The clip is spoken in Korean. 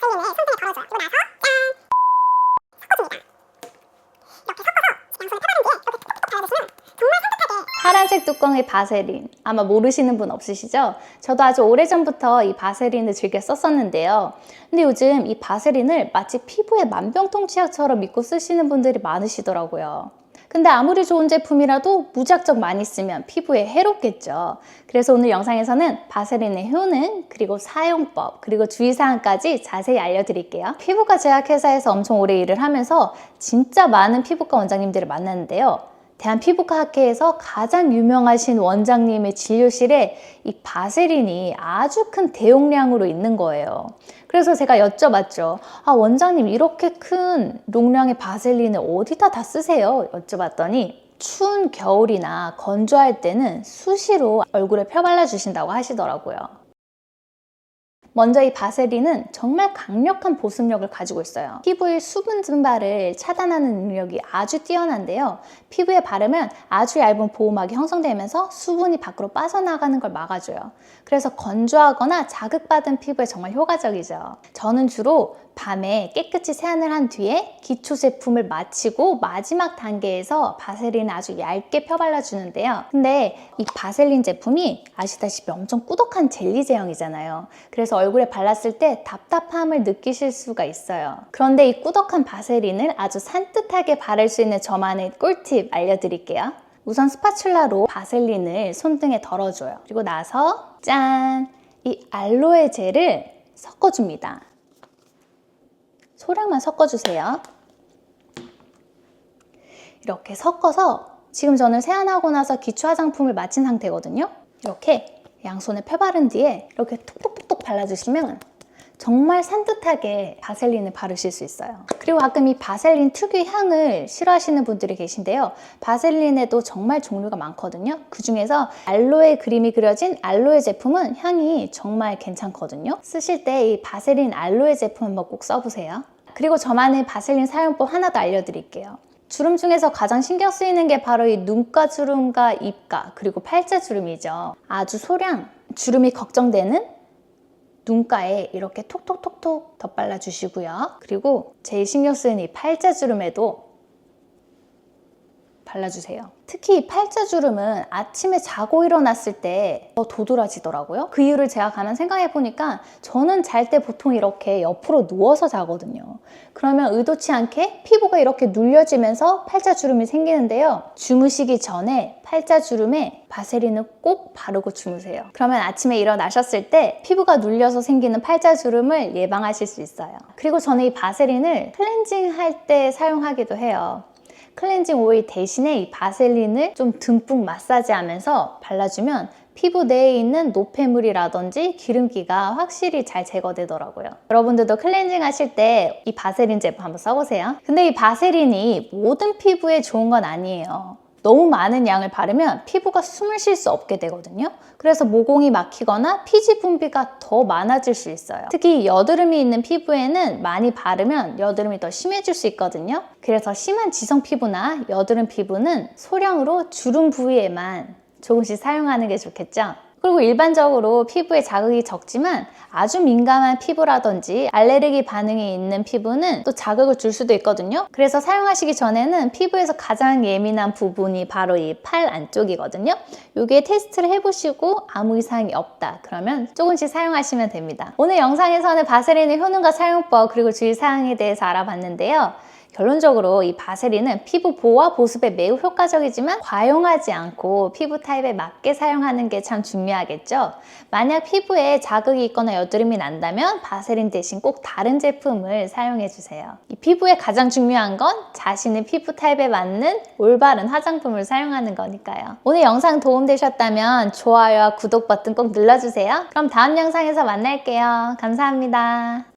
바셀린을 손등에 덜어줘요. 그리고 나서 파란색 뚜껑의 바세린 아마 모르시는 분 없으시죠? 저도 아주 오래전부터 이 바세린을 즐겨 썼었는데요. 근데 요즘 이 바세린을 마치 피부에 만병통치약처럼 믿고 쓰시는 분들이 많으시더라고요. 근데 아무리 좋은 제품이라도 무작정 많이 쓰면 피부에 해롭겠죠. 그래서 오늘 영상에서는 바세린의 효능, 그리고 사용법, 그리고 주의사항까지 자세히 알려드릴게요. 피부과 제약회사에서 엄청 오래 일을 하면서 진짜 많은 피부과 원장님들을 만났는데요. 대한피부과학회에서 가장 유명하신 원장님의 진료실에 이 바세린이 아주 큰 대용량으로 있는 거예요. 그래서 제가 여쭤봤죠. 아, 원장님, 이렇게 큰 용량의 바셀린을 어디다 다 쓰세요? 여쭤봤더니 추운 겨울이나 건조할 때는 수시로 얼굴에 펴 발라 주신다고 하시더라고요. 먼저 이 바세린은 정말 강력한 보습력을 가지고 있어요. 피부의 수분 증발을 차단하는 능력이 아주 뛰어난데요. 피부에 바르면 아주 얇은 보호막이 형성되면서 수분이 밖으로 빠져나가는 걸 막아줘요. 그래서 건조하거나 자극받은 피부에 정말 효과적이죠. 저는 주로 밤에 깨끗이 세안을 한 뒤에 기초 제품을 마치고 마지막 단계에서 바세린을 아주 얇게 펴발라 주는데요. 근데 이 바셀린 제품이 아시다시피 엄청 꾸덕한 젤리 제형이잖아요. 그래서 얼굴에 발랐을 때 답답함을 느끼실 수가 있어요. 그런데 이 꾸덕한 바세린을 아주 산뜻하게 바를 수 있는 저만의 꿀팁 알려드릴게요. 우선 스파츌라로 바셀린을 손등에 덜어줘요. 그리고 나서 짠! 이 알로에 젤을 섞어줍니다. 소량만 섞어주세요. 이렇게 섞어서 지금 저는 세안하고 나서 기초 화장품을 마친 상태거든요. 이렇게 양손에 펴바른 뒤에 이렇게 톡톡톡톡 발라주시면 정말 산뜻하게 바셀린을 바르실 수 있어요. 그리고 가끔 이 바셀린 특유의 향을 싫어하시는 분들이 계신데요. 바셀린에도 정말 종류가 많거든요. 그 중에서 알로에 그림이 그려진 알로에 제품은 향이 정말 괜찮거든요. 쓰실 때 이 바셀린 알로에 제품 한번 꼭 써보세요. 그리고 저만의 바셀린 사용법 하나 더 알려드릴게요. 주름 중에서 가장 신경 쓰이는 게 바로 이 눈가 주름과 입가 그리고 팔자 주름이죠. 아주 소량 주름이 걱정되는 눈가에 이렇게 톡톡톡톡 덧발라 주시고요. 그리고 제일 신경 쓰이는 이 팔자 주름에도 발라주세요. 특히 이 팔자주름은 아침에 자고 일어났을 때 더 도드라지더라고요. 그 이유를 제가 가만 생각해 보니까 저는 잘 때 보통 이렇게 옆으로 누워서 자거든요. 그러면 의도치 않게 피부가 이렇게 눌려지면서 팔자주름이 생기는데요. 주무시기 전에 팔자주름에 바세린을 꼭 바르고 주무세요. 그러면 아침에 일어나셨을 때 피부가 눌려서 생기는 팔자주름을 예방하실 수 있어요. 그리고 저는 이 바세린을 클렌징 할 때 사용하기도 해요. 클렌징 오일 대신에 이 바셀린을 좀 듬뿍 마사지하면서 발라주면 피부 내에 있는 노폐물이라든지 기름기가 확실히 잘 제거되더라고요. 여러분들도 클렌징 하실 때 이 바세린 제품 한번 써보세요. 근데 이 바세린이 모든 피부에 좋은 건 아니에요. 너무 많은 양을 바르면 피부가 숨을 쉴 수 없게 되거든요. 그래서 모공이 막히거나 피지 분비가 더 많아질 수 있어요. 특히 여드름이 있는 피부에는 많이 바르면 여드름이 더 심해질 수 있거든요. 그래서 심한 지성 피부나 여드름 피부는 소량으로 주름 부위에만 조금씩 사용하는 게 좋겠죠. 그리고 일반적으로 피부에 자극이 적지만 아주 민감한 피부라든지 알레르기 반응이 있는 피부는 또 자극을 줄 수도 있거든요. 그래서 사용하시기 전에는 피부에서 가장 예민한 부분이 바로 이 팔 안쪽이거든요. 요게 테스트를 해보시고 아무 이상이 없다. 그러면 조금씩 사용하시면 됩니다. 오늘 영상에서는 바세린의 효능과 사용법 그리고 주의사항에 대해서 알아봤는데요. 결론적으로 이 바세린은 피부 보호와 보습에 매우 효과적이지만 과용하지 않고 피부 타입에 맞게 사용하는 게 참 중요하겠죠. 만약 피부에 자극이 있거나 여드름이 난다면 바세린 대신 꼭 다른 제품을 사용해 주세요. 이 피부에 가장 중요한 건 자신의 피부 타입에 맞는 올바른 화장품을 사용하는 거니까요. 오늘 영상 도움되셨다면 좋아요와 구독 버튼 꼭 눌러주세요. 그럼 다음 영상에서 만날게요. 감사합니다.